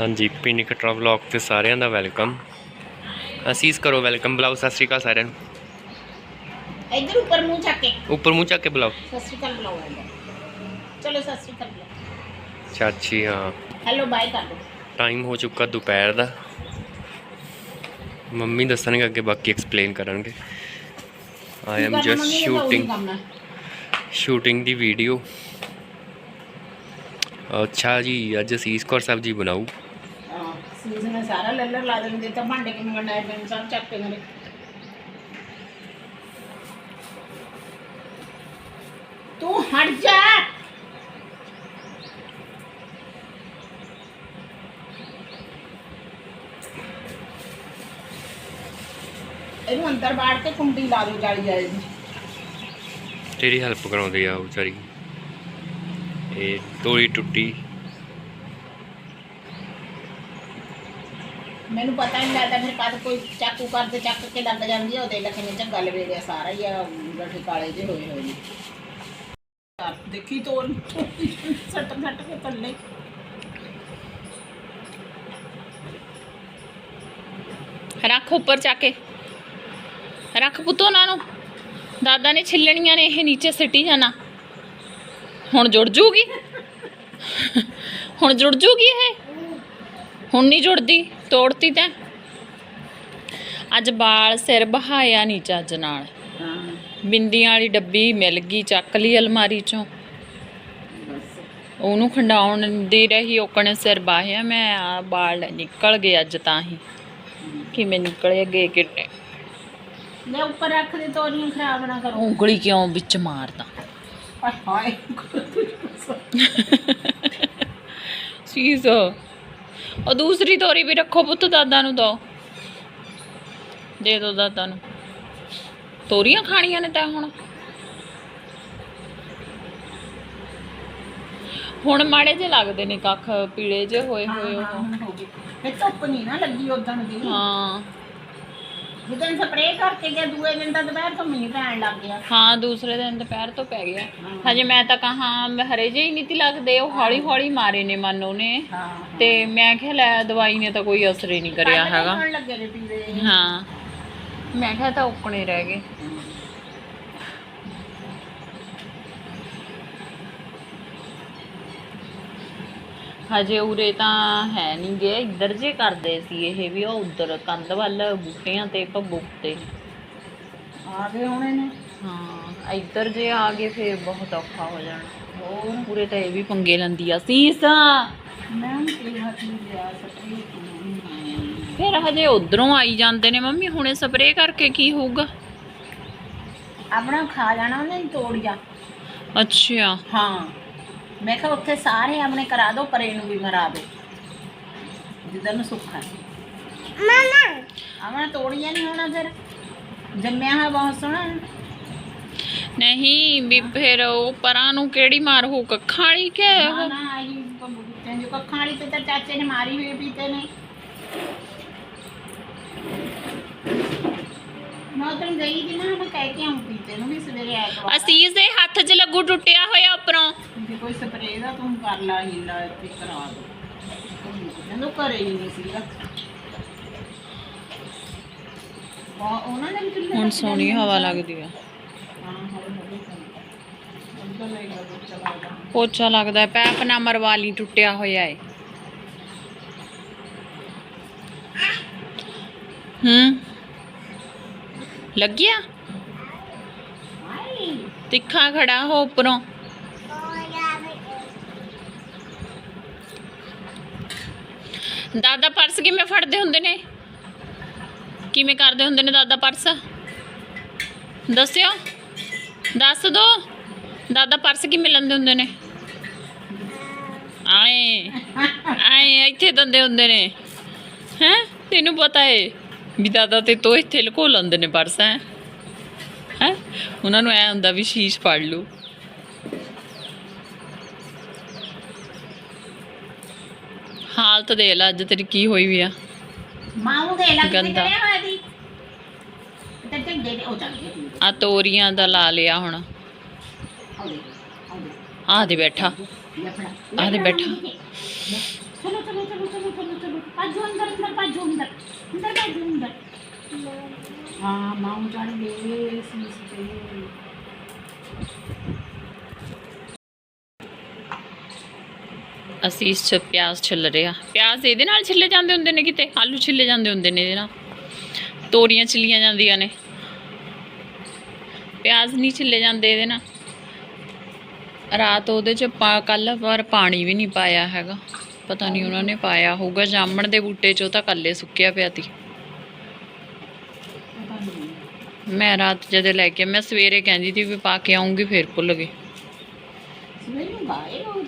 ਹਾਂਜੀ ਪਿੰਨੀ ਕਟਰਾ ਵਲੌਗ ਤੇ ਸਾਰਿਆਂ ਦਾ ਵੈਲਕਮ। ਅਸੀਸ ਕਰੋ ਵੈਲਕਮ ਬੁਲਾਓ ਸਤਿ ਸ਼੍ਰੀ ਅਕਾਲ ਸਾਰਿਆਂ ਨੂੰ। ਇੱਧਰ ਉੱਪਰ ਮੂੰਹ ਚੱਕ ਕੇ। ਉੱਪਰ ਮੂੰਹ ਚੱਕ ਕੇ ਬੁਲਾਓ। ਸਤਿ ਸ਼੍ਰੀ ਅਕਾਲ ਬੁਲਾਓ ਇੱਧਰ। ਚਲੋ ਸਤਿ ਸ਼੍ਰੀ ਅਕਾਲ ਬੁਲਾਓ। ਚਾਚੀ ਹਾਂ। ਹੈਲੋ ਬਾਏ ਕਰ ਦੋ ਟਾਈਮ ਹੋ ਚੁੱਕਾ ਦੁਪਹਿਰ ਦਾ। ਮੰਮੀ ਦੱਸਣਗੇ ਅੱਗੇ ਬਾਕੀ ਐਕਸਪਲੇਨ ਕਰਨਗੇ। I am just shooting shooting the video ਅੱਛਾ ਜੀ ਅੱਜ ਅਸੀਸ ਕੌਰ ਸਬਜੀ ਬਣਾਉ ਸੀਜ਼ਨ ਨੇ ਸਾਰਾ ਲੱਲਰ ਲਾ ਦਿੰਦੇ, ਤਾਂ ਭਾਂਡੇ ਕਿਵੇਂ ਗੰਡਾਏ ਪਏ ਨੇ, ਸਭ ਚੱਕ ਕੇ ਮੇਰੇ। ਤੂੰ ਹਟ ਇਹਨੂੰ ਅੰਦਰ ਬਾੜ ਕੇ ਕੁੰਡੀ ਲਾ ਦਿਓ, ਜਾਲੀ ਜਾਏਗੀ ਤੇਰੀ ਹੈਲਪ ਕਰਾਉਂਦੀ ਆ ਉਹ ਵਿਚਾਰੀ। ਇਹ ਤੋੜੀ ਟੁੱਟੀ। ਮੈਨੂੰ ਪਤਾ ਨਹੀਂ ਲੱਗਦਾ ਫਿਰ ਕਦ ਕੋਈ ਚਾਕੂ ਕਰਦੇ ਚੱਕ ਕੇ ਲੱਗ ਜਾਂਦੀ ਆ ਉਹਦੇ ਲੱਖੇ ਝੱਗਾ ਲਵੇੜਿਆ ਸਾਰਾ ਹੀ ਆ ਗੱਠੇ ਕਾਲੇ ਜਿਹੇ ਹੋਏ ਹੋਏ ਨੇ। ਯਾਰ, ਦੇਖੀ ਤੋਰ ਸੱਟ ਸੱਟ ਕੇ ਪੱਲੇ ਰੱਖ ਉੱਪਰ ਚੱਕ ਕੇ। ਰੱਖ ਪੁੱਤੋ ਉਹਨਾਂ ਨੂੰ। ਦਾਦਾ ਨੇ ਛਿੱਲਣੀਆਂ ਨੇ ਇਹ ਨੀਚੇ ਸਿੱਟੀ ਜਾਣਾ। ਹੁਣ ਜੁੜ ਜੂਗੀ? ਹੁਣ ਜੁੜ ਜੂਗੀ ਇਹ? ਹੁਣ ਨਹੀਂ ਜੁੜਦੀ। ਤੋੜਤੀ ਤੈਂ। ਅੱਜ ਬਾਲ ਸਿਰ ਬਹਾਇਆ ਨਹੀਂ ਚੱਜ ਨਾਲ। ਹਾਂ। ਬਿੰਦੀਆਂ ਵਾਲੀ ਡੱਬੀ ਮਿਲ ਗਈ ਚੱਕ ਲਈ ਅਲਮਾਰੀ ਚੋਂ। ਬਸ ਉਹਨੂੰ ਖੰਡਾਉਣ ਦੀ ਰਹੀ ਓਕਣੇ ਸਿਰ ਬਾਹਿਆ। ਮੈਂ ਆ ਬਾਲ ਨਿਕਲ ਗਏ ਅੱਜ ਤਾਂ ਹੀ। ਕਿਵੇਂ ਨਿਕਲੇ ਗਏ ਕਿਤੇ। ਲੈ ਉੱਪਰ ਰੱਖ ਦੇ ਤੋਰੀਆਂ ਖਰਾਬ ਨਾ ਕਰੋ। ਉਂਗਲੀ ਕਿਉਂ ਵਿੱਚ ਮਾਰਦਾ? ਹਾਏ ਹਾਏ ਉਹ ਦੂਸਰੀ ਤੋਰੀ ਵੀ ਰੱਖੋ ਪੁੱਤ ਦਾਦਾ ਨੂੰ ਦੋ। ਦੇ ਦੋ ਦਾਦਾ ਨੂੰ। ਤੋਰੀਆਂ ਖਾਣੀਆਂ ਨੇ ਤਾਂ ਹੁਣ। ਹੁਣ ਮਾੜੇ ਜੇ ਲੱਗਦੇ ਨੇ ਕੱਖ ਪੀਲੇ ਜੇ ਹੋਏ ਹੋਏ ਉਹ ਧੁੱਪ ਨਹੀਂ ਨਾ ਲੱਗੀ ਉਦੋਂ ਦੀ। ਹਾਂ। ਜਦੋਂ ਸਪਰੇਅ ਕਰਕੇ ਗਿਆ ਦੂਏ ਦਿਨ ਤਾਂ ਦੁਪਹਿਰ ਤੋਂ ਮੀਂਹ ਪੈਣ ਲੱਗ ਗਿਆ। ਹਾਂ ਦੂਸਰੇ ਦਿਨ ਦੁਪਹਿਰ ਤੋਂ ਪੈ ਗਿਆ। ਹਜੇ ਮੈਂ ਤਾਂ ਕਹਾ ਹਰੇ ਜੇ ਹੀ ਨਹੀਂ ਤੀ ਲੱਗਦੇ ਉਹ ਹੌਲੀ ਹੌਲੀ ਮਾਰੇ ਨੇ ਮਨ ਉਹਨੇ। ਹਾਂ ਤੇ ਮੈਂ ਕਿਹਾ ਲੈ ਦਵਾਈ ਨੇ ਤਾਂ ਕੋਈ ਅਸਰ ਹੀ ਨਹੀਂ ਕਰਿਆ ਹੈਗਾ। ਹੋਣ ਲੱਗੇ ਨੇ ਪੀਲੇ। ਹਾਂ। ਮੈਂ ਕਿਹਾ ਤਾਂ ਉੱਕਣੇ ਰਹਿ ਗਏ। ਹਜੇ ਉਰੇ ਤਾਂ ਹੈ ਨਹੀਂ ਗਏ ਇੱਧਰ ਜੇ ਕਰਦੇ ਸੀ ਇਹ ਵੀ ਉਹ ਉਧਰ ਕੰਧ ਵੱਲ ਬੂਟਿਆਂ ਤੇ ਭੱਬੂ ਤੇ ਆ ਗਏ ਹੋਣੇ ਨੇ। ਹਾਂ ਇੱਧਰ ਜੇ ਆ ਗਏ ਫੇਰ ਬਹੁਤ ਔਖਾ ਹੋ ਜਾਣਾ। ਹੋਰ? ਪੂਰੇ ਤਾਂ ਇਹ ਵੀ ਪੰਗੇ ਲੈਂਦੀ ਆ ਸੀਸ ਮੈਂ ਕੀ ਫਿਰ ਹਜੇ ਉਧਰੋਂ ਆਈ ਜਾਂਦੇ ਨੇ ਮੰਮੀ ਹੁਣੇ ਸਪਰੇਅ ਕਰਕੇ ਕੀ ਹੋਊਗਾ? ਆਪਣਾ ਖਾ ਜਾਣਾ ਉਹਨੇ ਤੋੜੀਆ। ਅੱਛਾ। ਹਾਂ। ਮੈਂ ਕਿਹਾ ਉੱਥੇ ਸਾਰੇ ਆਪਣੇ ਕਰਾ ਦਿਓ ਪਰੇ ਨੂੰ ਵੀ ਮਰਾ ਦਿਓ ਜਿੱਦਾਂ ਨੂੰ ਸੁੱਖਾ ਮਾਮਾ। ਆਪਣਾ ਤੋੜੀਆਂ ਨਹੀਂ ਹੋਣਾ ਫਿਰ। ਜੰਮਿਆ ਹੋਇਆ ਬਹੁਤ ਸੋਹਣਾ। ਨਹੀਂ ਵੀ ਫਿਰ ਉਹ ਪਰਾਂ ਨੂੰ ਕਿਹੜੀ ਮਾਰ ਹੋ ਕੱਖਾਂ ਵਾਲੀ ਕਿ ਨਾ ਨਾ ਆਹੀ ਬੁੱਟਿਆਂ ਜੋ ਕੱਖਾਂ ਵਾਲੀ ਤੇ ਤਾਂ ਚਾਚੇ ਨੇ ਮਾਰੀ ਹੋਈ ਪੀਤੇ ਨੇ। ਮੈਂ ਤਾਂ ਗਈ ਕਿ ਨਾ ਮੈਂ ਕਹਿ ਕੇ ਆਉਂ ਪੀਤੇ ਨੂੰ ਵੀ ਸਵੇਰੇ ਆਇਆ ਕਰਵਾ ਅਸੀਸ ਦੇ ਹੱਥ 'ਚ ਲੱਗੂ ਟੁੱਟਿਆ ਹੋਇਆ ਉੱਪਰੋਂ। ਜੇ ਕੋਈ ਸਪਰੇਅ ਦਾ ਤੂੰ ਕਰ ਲਾ ਹੀਲਾ ਤੇ ਕਰਾ ਦੋ। ਜਦੋਂ ਘਰੇ ਹੀ ਨਹੀਂ ਸੀਗਾ। ਵਾ ਉਹਨਾਂ ਨੇ ਵੀ ਚੁੱਲ੍ਹੇ ਹੁਣ ਸੋਹਣੀ ਹਵਾ। ਲੱਗਦੀ ਆ। ਹਾਂ ਲੈ ਗਿਆ ਬੱਚਾ ਲੱਗਦਾ ਪੋਚਾ ਲੱਗਦਾ ਹੈ, ਪੈਪ ਨਾ ਮਰਵਾ ਲਈ ਟੁੱਟਿਆ ਹੋਇਆ ਏ ਹੂੰ? ਲੱਗਿਆ ਹਾਏ ਤਿੱਖਾ ਖੜਾ ਹੋ ਉੱਪਰੋਂ। ਦਾਦਾ ਪਰਸ ਕਿਵੇਂ ਫੜਦੇ ਹੁੰਦੇ ਨੇ? ਕਿਵੇਂ ਕਰਦੇ ਹੁੰਦੇ ਨੇ ਦਾਦਾ ਪਰਸ? ਦੱਸਿਓ। ਦੱਸ ਦੋ। ਦਾਦਾ ਪਰਸ ਕਿਵੇਂ ਲੈਂਦੇ ਹੁੰਦੇ ਨੇ? ਆਏ। ਆਏ ਇੱਥੇ ਦੰਦੇ ਹੁੰਦੇ ਨੇ। ਹੈ? ਤੈਨੂੰ ਪਤਾ ਏ। ਵੀ ਦਾਦਾ ਤੇ ਤੋ ਇੱਥੇ ਲੁਕੋ ਲੈਂਦੇ ਨੇ ਪਰਸ ਹੈ? ਉਹਨਾਂ ਨੂੰ ਐ ਹੁੰਦਾ ਵੀ ਸ਼ੀਸ਼ ਫੜ ਲੂ ਹਾਲਤ ਦੇ ਲੈ ਅੱਜ ਤੇਰੀ ਕੀ ਹੋਈ ਵੀ ਆ? ਮਾਂ ਦੇ ਲੱਗ ਤੇ ਗੰਦਾ। ਕਰਿਆ ਹੋਇਆ ਦੀ ਤੇ ਝੰਡੇ ਦੇ ਉਹ ਚੱਲ ਗਏ ਆ ਤੋਰੀਆਂ ਦਾ ਲਾ ਲਿਆ ਹੁਣ। ਆਉਂਦੇ ਆਉਂਦੇ ਆਹ ਦੇ ਬੈਠਾ। ਲੈ ਫੜਾ ਆਹ ਦੇ ਬੈਠਾ। ਚਲੋ ਚਲੋ ਚਲੋ ਚਲੋ ਚਲੋ ਚਲੋ। ਪਾਜੋ ਅੰਦਰ ਅੰਦਰ ਪਾਜੋ ਅੰਦਰ। ਅੰਦਰ ਪਾਜੋ ਅੰਦਰ ਹਾਂ ਮਾਂ ਚੜ ਗਏ ਸੀ ਤੇ ਅਸੀਂ ਇਸ ਚ ਪਿਆਜ਼ ਛਿੱਲ ਰਹੇ ਆ ਪਿਆਜ਼ ਇਹਦੇ ਨਾਲ ਛਿੱਲੇ ਜਾਂਦੇ ਹੁੰਦੇ ਨੇ ਕਿਤੇ? ਆਲੂ ਛਿੱਲੇ ਜਾਂਦੇ ਹੁੰਦੇ ਨੇ ਇਹਦੇ ਨਾਲ। ਤੋਰੀਆਂ ਛਿੱਲੀਆਂ ਜਾਂਦੀਆਂ ਨੇ। ਪਿਆਜ਼ ਨਹੀਂ ਛਿੱਲੇ ਜਾਂਦੇ ਇਹਦੇ ਨਾਲ। ਰਾਤ ਉਹਦੇ ਚ ਕੱਲ ਵਾਰ ਪਾਣੀ ਵੀ ਨਹੀਂ ਪਾਇਆ ਹੈਗਾ। ਪਤਾ ਨਹੀਂ ਉਹਨਾਂ ਨੇ ਪਾਇਆ ਹੋਊਗਾ ਜਾਮਣ ਦੇ ਬੂਟੇ ਚੋਂ ਤਾਂ ਕੱਲੇ ਸੁੱਕਿਆ ਪਿਆ ਨਹੀਂ ਮੈਂ ਰਾਤ ਜਦੋਂ ਲੈ ਕੇ ਮੈਂ ਸਵੇਰੇ ਕਹਿੰਦੀ ਸੀ ਵੀ ਪਾ ਕੇ ਆਉਂਗੀ ਫਿਰ ਭੁੱਲ ਗਈ। ਗਾਏ ਉਹ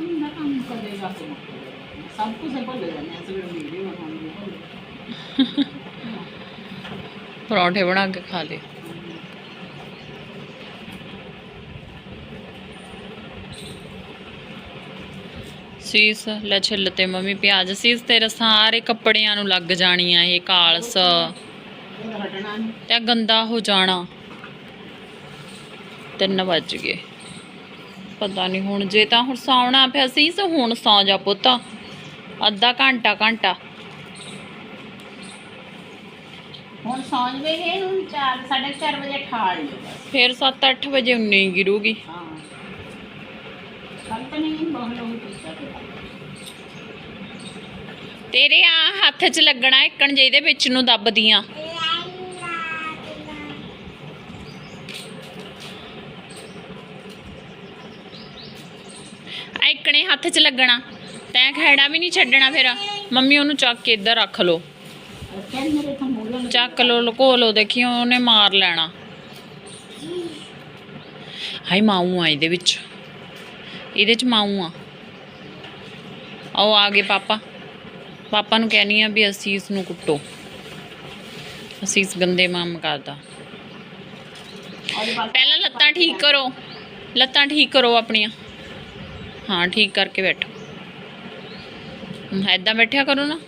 ਸਭ ਕੁਝ ਭੁੱਲ ਜਾਂਦੇ ਆ ਸਵੇਰ ਨੂੰ ਵੀਡੀਓ ਬਣਾਉਂਦੇ ਪਰੌਂਠੇ ਬਣਾ ਕੇ ਖਾ ਲਏ। ਸੀਸ ਲੈ ਛਿੱਲ ਤੇ ਮੰਮੀ ਪਿਆਜ਼। ਸੀਸ ਤੇਰੇ ਸਾਰੇ ਕੱਪੜਿਆਂ ਨੂੰ ਲੱਗ ਜਾਣੀ ਆ ਇਹ ਕਾਲਸ। ਤੇ ਗੰਦਾ ਹੋ ਜਾਣਾ। ਤਿੰਨ ਵੱਜ ਗਏ। ਪਤਾ ਨਹੀਂ ਹੁਣ ਜੇ ਤਾਂ ਹੁਣ ਸੌਣਾ ਪਿਆ ਸੀਸ ਹੁਣ ਸੌ ਜਾ ਪੁੱਤ। ਅੱਧਾ ਘੰਟਾ ਘੰਟਾ। ਹੁਣ ਸੌਂ ਜਵੇ ਇਹਨੂੰ 4 4:30 ਵਜੇ ਠਾਲ ਲਿਓ ਫਿਰ 7-8 ਵਜੇ ਉਨੀ ਗਿਰੂਗੀ। ਹਾਂ। ਕੱਲ ਤਾਂ ਤੇਰੇ ਆ ਹੱਥ 'ਚ ਲੱਗਣਾ ਇੱਕਣ ਜੇ ਵਿੱਚ ਨੂੰ ਦੱਬਦੀਆਂ। ਇੱਕਣੇ ਹੱਥ 'ਚ ਲੱਗਣਾ। ਤੈਂ ਖੈੜਾ ਵੀ ਨਹੀਂ ਛੱਡਣਾ ਫਿਰ। ਮੰਮੀ ਉਹਨੂੰ ਚੱਕ ਕੇ ਇੱਧਰ ਰੱਖ ਲੋ ਚੱਕ ਲਓ, ਲੁਕੋ ਲਓ, ਦੇਖੀ ਉਹਨੇ ਮਾਰ ਲੈਣਾ। ਹਾਈ ਮਾਊ ਆ ਇਹਦੇ ਵਿੱਚ। ਇਹਦੇ 'ਚ ਮਾਊ ਆ। ਆਓ ਆ ਗਏ ਪਾਪਾ। ਪਾਪਾ ਨੂੰ ਕਹਿਣੀ ਆ ਵੀ ਅਸੀਂ ਇਸ ਨੂੰ ਕੁੱਟੋ। ਅਸੀਂ ਗੰਦੇ ਮਾਮ ਕਰਦਾ। ਪਹਿਲਾਂ ਲੱਤਾਂ ਠੀਕ ਕਰੋ। ਲੱਤਾਂ ਠੀਕ ਕਰੋ ਆਪਣੀਆਂ। ਹਾਂ, ਠੀਕ ਕਰਕੇ ਬੈਠੋ। ਐਦਾਂ ਬੈਠਿਆ ਕਰੋ ਨਾ।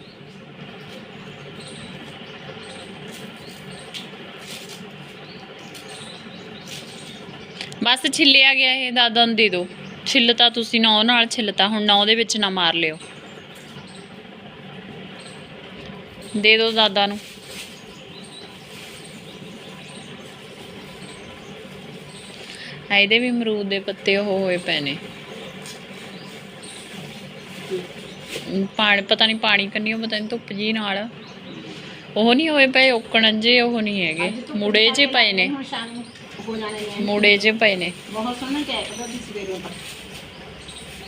ਬਸ ਛਿੱਲਿਆ ਗਿਆ ਇਹ, ਦਾਦਾ ਨੂੰ ਦੇ ਦਿਓ। ਛਿੱਲਤਾ ਤੁਸੀਂ ਨਾ ਉਹ ਨਾਲ ਛਿੱਲਤਾ ਹੁਣ ਨਾ ਉਹਦੇ ਵਿੱਚ ਨਾ ਮਾਰ ਲਿਓ। ਦੇ ਦਿਓ ਦਾਦਾ ਨੂੰ। ਇਹਦੇ ਵੀ ਅਮਰੂਦ ਦੇ ਪੱਤੇ ਉਹ ਹੋਏ ਪਏ ਨੇ। ਪਾਣੀ ਪਤਾ ਨਹੀਂ ਪਾਣੀ ਕੰਨੀਓ ਪਤਾ ਨਹੀਂ ਧੁੱਪ ਜੀ ਨਾਲ। ਉਹ ਨਹੀਂ ਹੋਏ ਪਏ ਓਕਣ ਜੇ ਉਹ ਨਹੀਂ ਹੈਗੇ। ਮੁੜੇ ਜੇ ਪਏ ਨੇ। ਮੁੜੇ ਜੇ ਪਏ ਨੇ। ਬਹੁਤ ਸੋਹਣਾ ਚੈੱਕਦਾ ਦੀ ਸਵੇਰੇ ਤੱਕ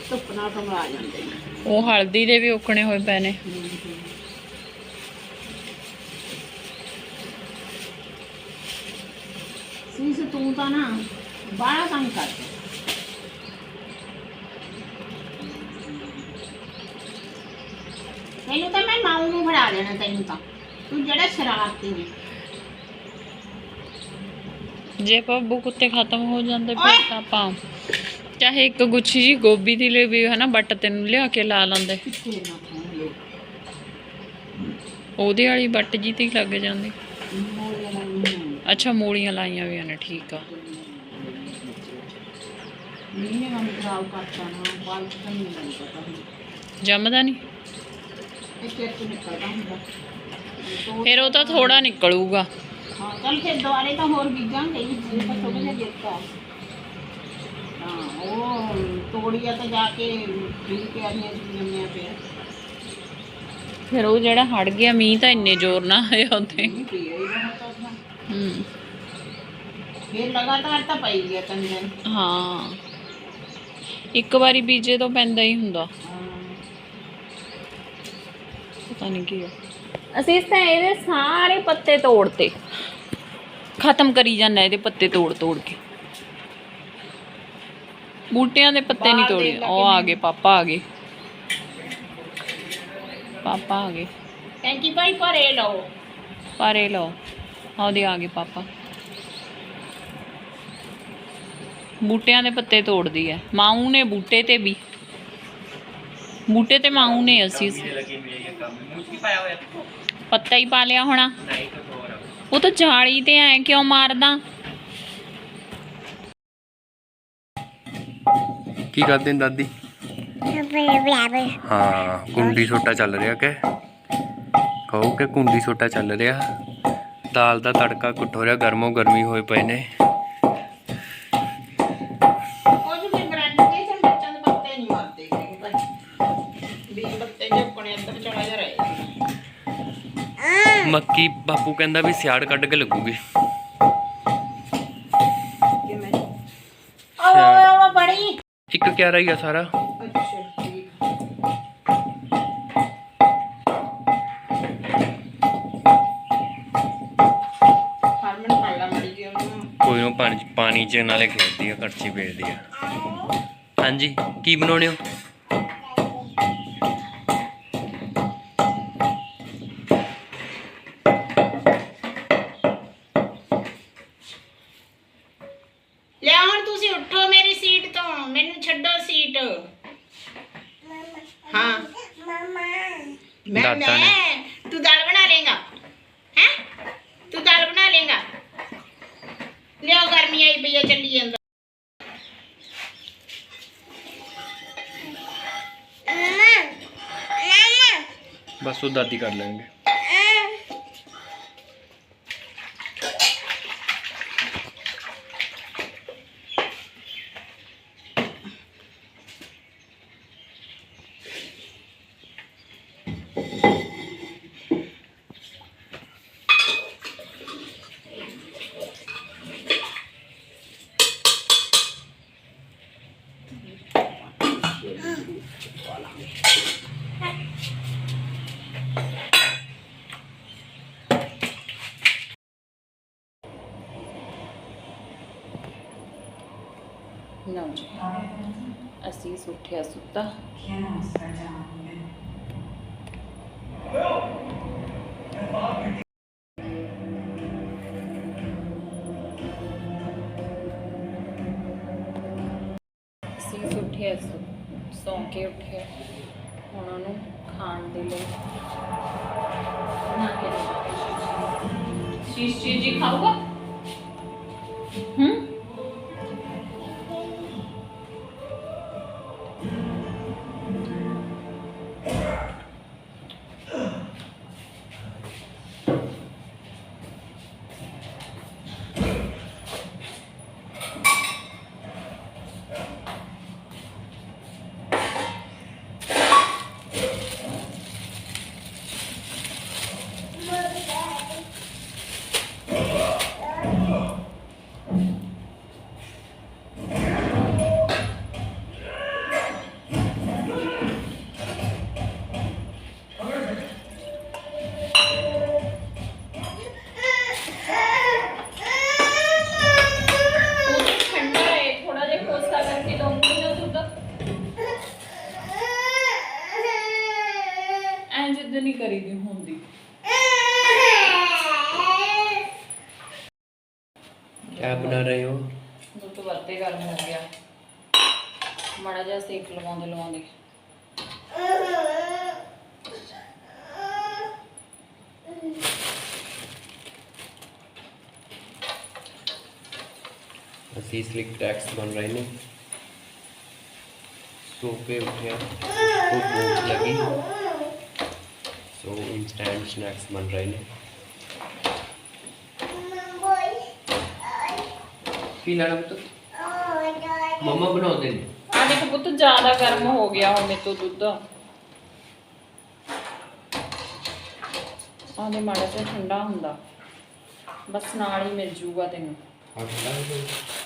ਧੁੱਪ ਨਾਲ ਕਮਰਾ ਜਾਂਦੇ ਨੇ। ਉਹ ਹਲਦੀ ਦੇ ਵੀ ਓਕਣੇ ਹੋਏ ਪਏ ਨੇ। ਸੀਸ ਤੂੰ ਤਾਂ ਨਾ ਬਾਹਲਾ ਕੰਮ ਕਰ। ਤੈਨੂੰ ਤਾਂ ਮੈਂ ਮਾਊ ਨੂੰ ਫੜਾ ਦੇਣਾ ਤੈਨੂੰ ਤਾਂ। ਤੂੰ ਜਿਹੜਾ ਸ਼ਰਾਰਤੀ ਨੇ ਜੇ ਬੱਬੂ ਕੁੱਤੇ ਖਤਮ ਹੋ ਜਾਂਦੇ! ਫਿਰ ਤਾਂ ਆਪਾਂ ਚਾਹੇ ਇੱਕ ਗੁੱਛੀ ਜੀ ਗੋਭੀ ਦੀ ਲੈ ਵੀ ਹਨਾ ਬੱਟ ਤੈਨੂੰ ਲਿਆ ਕੇ ਲਾ ਲੈਂਦੇ। ਉਹਦੇ ਵਾਲੀ ਬੱਟ ਜੀ ਤੇ ਲੱਗ ਜਾਂਦੀ। ਅੱਛਾ ਮੂਲੀਆਂ ਲਾਈਆਂ ਵੀ ਨੇ ਠੀਕ ਆ। ਜੰਮਦਾ ਨਹੀਂ। ਫਿਰ ਉਹ ਤਾਂ ਥੋੜਾ ਨਿਕਲੂਗਾ। ਹਾਂ ਚੱਲ ਫਿਰ ਦੁਆਰੇ ਤਾਂ ਹੋਰ ਬੀਜਾਂਗੇ ਜੇ ਤਾਂ ਥੋੜਾ ਜਿਹਾ ਦਿੱਤਾ ਹਾਂ ਉਹ ਤੋੜੀਆ ਤਾਂ ਜਾ ਕੇ ਬੀਜ ਕੇ ਆਣੀਆਂ ਜੰਮਿਆ ਪਿਆ। ਫਿਰ ਉਹ ਜਿਹੜਾ ਹੜ ਗਿਆ ਮੀਂਹ ਤਾਂ ਇੰਨੇ ਜ਼ੋਰ ਨਾਲ ਆਇਆ ਉੱਥੇ। ਨਹੀਂ ਇਹ ਹੂੰ। ਫਿਰ ਲਗਾਤਾਰ ਤਾਂ ਪਈ ਗਿਆ ਦਿਨ ਹਾਂ। ਇੱਕ ਵਾਰੀ ਬੀਜੇ ਤੋਂ ਪੈਂਦਾ ਹੀ ਹੁੰਦਾ। ਪਤਾ ਨਹੀਂ ਕੀ ਆ। ਅਸੀਂ ਤਾਂ ਇਹਦੇ ਸਾਰੇ ਪੱਤੇ ਤੋੜਤੇ। ਖਤਮ ਕਰੀ ਜਾਂਦਾ ਇਹਦੇ ਪੱਤੇ ਤੋੜ ਤੋੜ ਕੇ। ਬੂਟਿਆਂ ਦੇ ਪੱਤੇ ਨਹੀਂ ਤੋੜੇ। ਉਹ ਆ। ਗਏ ਪਾਪਾ ਆ ਗਏ। ਪਾਪਾ ਆ ਗਏ। ਟੈਂਕੀ ਭਾਈ ਭਰੇ ਲਓ। ਪਾਰੇ ਲਓ। ਆਉਦੇ ਆ ਗਏ ਪਾਪਾ। ਬੂਟਿਆਂ ਦੇ ਪੱਤੇ ਤੋੜਦੀ ਹੈ ਮਾਊ ਨੇ ਬੂਟੇ ਤੇ ਵੀ। ਬੂਟੇ ਤੇ ਮਾਊ ਨੇ ਅਸੀਂ। ਪੱਤਾ ਹੀ ਪਾ ਲਿਆ ਹੋਣਾ। ਉਹ ਤਾਂ ਜਾਲੀ ਤੇ ਐ ਕਿਉਂ ਮਾਰਦਾ? ਕੀ ਕਰਦੇ ਨੇ ਦਾਦੀ? ਹਾਂ ਕੁੰਡੀ ਸੋਟਾ ਚੱਲ ਰਿਹਾ ਕਿ? ਕਹੋ ਕਿ ਕੁੰਡੀ ਸੋਟਾ ਚੱਲ ਰਿਹਾ। ਦਾਲ ਦਾ ਤੜਕਾ ਕੁੱਟ ਰਿਹਾ ਗਰਮੋ ਗਰਮੀ ਹੋਏ ਪਏ ਨੇ। ਮੱਕੀ ਬਾਪੂ ਕਹਿੰਦਾ ਵੀ ਸਿਆੜ ਕੱਢ ਕੇ ਲੱਗੂਗੀ। ਇੱਕ ਕਿਆ ਰਹੀ ਆ ਸਾਰਾ? ਅੱਛਾ ਠੀਕ ਹਰਮਨ ਫੜ ਲਾ ਮੜੀ ਜੀ ਉਹਨੂੰ ਕੋਈ ਨੂੰ ਪਾਣੀ ਪਾਣੀ ਚ ਨਾਲੇ ਖੇਡਦੀ ਆ ਕੜਛੀ ਵੇਚਦੀ ਆ। ਹਾਂਜੀ ਕੀ ਬਣਾਉਣੇ ਹੋ ਲਿਆ ਹੁਣ ਤੁਸੀਂ ਉੱਠੋ ਮੇਰੀ ਸੀਟ ਤੋਂ ਮੈਨੂੰ ਛੱਡੋ ਸੀਟ ਹਾਂ ਮੈਂ ਦਾਦਾ ਨੇ। ਮੈਂ ਤੂੰ ਦਾਲ ਬਣਾ ਲੇਗਾ ਹੈ ਤੂੰ ਦਾਲ ਬਣਾ ਲੇਗਾ ਲਿਓ ਗਰਮੀ ਆਈ ਪਈ ਆ ਚੱਲੀ ਜਾਂਦਾ ਬਸ ਉਹ ਦਾਦੀ ਅਸੀਂ ਸੁੱਠਿਆ ਸੁੱਤਾ। ਅਸੀਂ ਸੁੱਠਿਆ ਸੌਂ ਕੇ ਉੱਠਿਆ। ਹੁਣ ਉਹਨੂੰ ਖਾਣ ਦੇ ਲਈ ਬਣਾ ਸ਼ੀਸ਼ ਜੀ ਜੀ ਖਾਊਗਾ? ਹੂੰ? ਅਸੀਂ ਸਲਿਕ ਟੈਕਸ ਬਣ ਰਹੇ ਨੇ। ਸੋ ਕੇ ਉੱਠਿਆ। ਉਹ ਭੂਖ ਲੱਗੀ। ਸੋ ਇਨਸਟੈਂਟ ਸਨੈਕਸ ਬਣ ਰਹੇ ਨੇ। ਕੀ ਲੈਣਾ ਪੁੱਤ? ਮਮਾ ਬਣਾਉਂਦੇ ਨੇ। ਆ ਦੇਖ ਪੁੱਤ ਜ਼ਿਆਦਾ ਗਰਮ ਹੋ ਗਿਆ ਹੁਣ ਮੇਰੇ ਤੋਂ ਦੁੱਧ। ਆਦੇ ਮਾੜਾ ਜਿਹਾ ਠੰਡਾ ਹੁੰਦਾ। ਬਸ ਨਾਲ ਹੀ ਮਿਲ ਜੂਗਾ ਤੈਨੂੰ। ਅਰੇ ਗਾਮਾ ਭੂਖ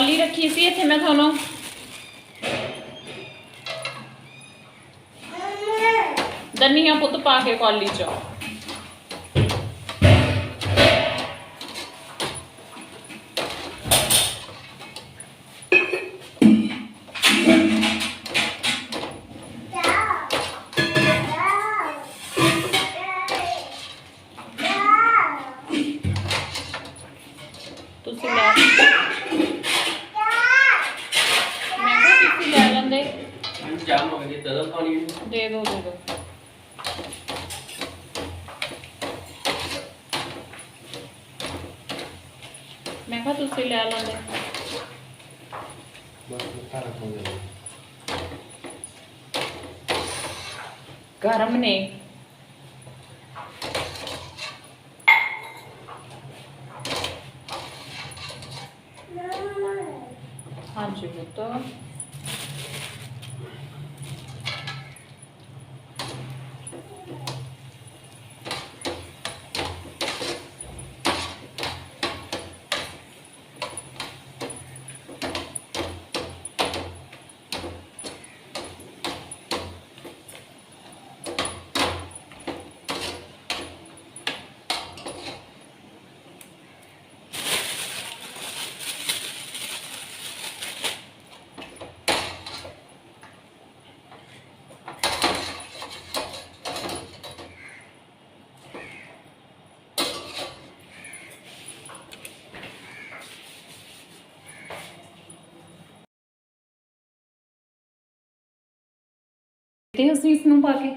ਮਾਰ ਦੇ ਗਾਮਾ ਇੱਥੇ ਮੈਂ ਤੁਹਾਨੂੰ ਦੰਨੀਆਂ ਪੁੱਤ ਪਾ ਕੇ ਕਾਲੀ ਚ ਤੁਸੀਂ ਲੈ ਮੈਂ ਕਿਹਾ ਤੁਸੀਂ ਲੈ ਲੈਂਦੇ ਜਾਮ ਹੋ ਗਈ ਦਦਲ ਪਾਣੀ ਦੇ ਦੋ ਦੇ ਦੋ। ਮੈਂ ਕਿਹਾ ਤੁਸੀਂ ਲੈ ਲੈਂਦੇ ਗਰਮ ਨੇ। ਹਾਂਜੀ ਪੁੱਤ। ਤੇ ਅਸੀਂ ਇਸ ਨੂੰ ਪਾ ਕੇ।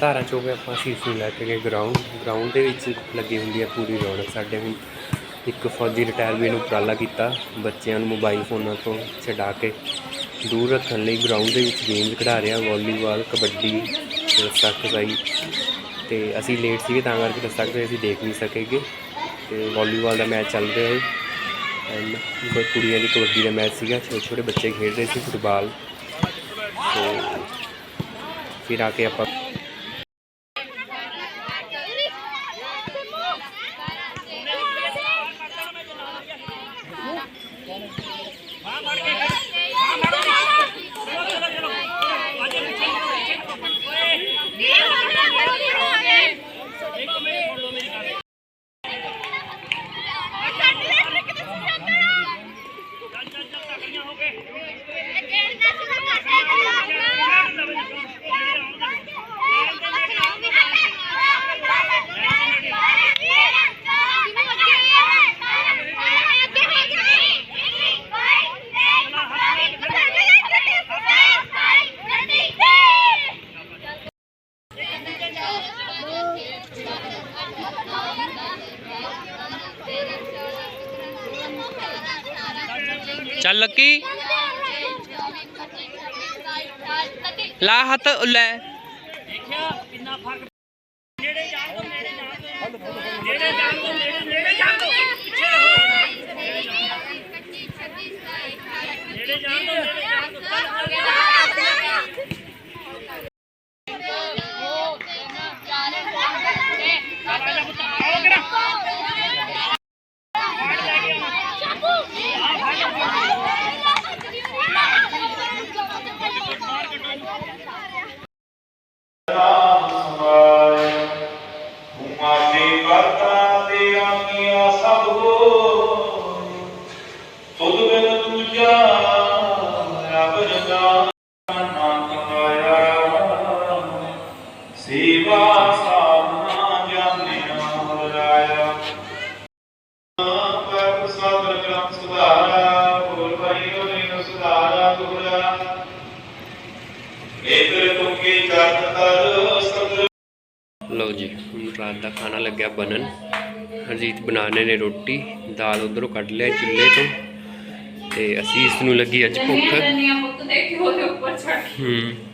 ਧਾਰਾਂ ਚੋਂ ਆਪਾਂ ਸ਼ੀਸ਼ ਲੈ ਕੇ ਗਏ ਗਰਾਊਂਡ ਗਰਾਊਂਡ ਦੇ ਵਿੱਚ ਲੱਗੀ ਹੁੰਦੀ ਹੈ ਪੂਰੀ ਰੌਣਕ ਸਾਡੇ ਵੀ ਇੱਕ ਫੌਜੀ ਰਿਟਾਇਰ ਵੀ ਨੂੰ ਉਪਰਾਲਾ ਕੀਤਾ। ਬੱਚਿਆਂ ਨੂੰ ਮੋਬਾਈਲ ਫੋਨਾਂ ਤੋਂ ਛਡਾ ਕੇ ਦੂਰ ਰੱਖਣ ਲਈ ਗਰਾਊਂਡ ਦੇ ਵਿੱਚ ਗੇਮਸ ਖਿਡਾ ਰਿਹਾ। ਵਾਲੀਬਾਲ ਕਬੱਡੀ ਤੇ ਰੱਸਾ ਖਸਾਈ। ਤੇ ਅਸੀਂ ਲੇਟ ਸੀਗੇ ਤਾਂ ਕਰਕੇ ਰੱਸਾ ਖਸਾਈ ਅਸੀਂ ਦੇਖ ਨਹੀਂ ਸਕੇਗੇ। ਤੇ ਵਾਲੀਬਾਲ ਦਾ ਮੈਚ ਚੱਲ ਰਿਹਾ ਹੈ। ਐਂਡ ਕੋਈ ਕੁੜੀਆਂ ਦੀ ਕਬੱਡੀ ਦਾ ਮੈਚ ਸੀਗਾ। ਛੋਟੇ ਛੋਟੇ ਬੱਚੇ ਖੇਡ ਰਹੇ ਸੀ ਫੁੱਟਬਾਲ ਤੇ ਫਿਰ ਆ ਕੇ ਆਪਾਂ ਲਾ ਹੱਥ ਲੈ। ਸੇਵਾ ਸਾਧਨਾ ਜਾਣਿਆ ਰਾਇਆ ਪਰ ਸਾਦਰ ਗ੍ਰੰਥ ਸੁਧਾਰਾ ਬੋਲ ਭਾਈ ਹੋਏ ਸੁਧਾਰਾ ਤੁਰਾ। ਇਤਰ ਤੁਮਕੇ ਚਰਨ ਤਰ ਸਤਿ ਲਓ ਜੀ ਰਾਤ ਦਾ ਖਾਣਾ ਲੱਗਿਆ ਬਣਨ। ਹਰਜੀਤ ਬਣਾਣੇ ਨੇ ਰੋਟੀ ਦਾਲ ਉਧਰੋਂ ਕੱਢ ਲਿਆ ਚੁੱਲ੍ਹੇ ਤੋਂ। ਤੇ ਅਸੀਂ ਇਸ ਨੂੰ ਲੱਗੀ ਅੱਜ ਭੁੱਖ। ਹੂੰ।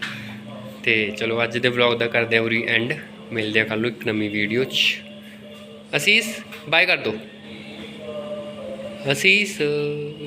ਤੇ ਚਲੋ ਅੱਜ ਦੇ ਵਲੌਗ ਦਾ ਕਰਦੇ ਆ ਉਰੀ ਐਂਡ ਮਿਲਦੇ ਆ ਕੱਲ ਨੂੰ ਇੱਕ ਨਵੀਂ ਵੀਡੀਓ 'ਚ। ਅਸੀਸ ਬਾਏ ਕਰ ਦੋ ਅਸੀਸ।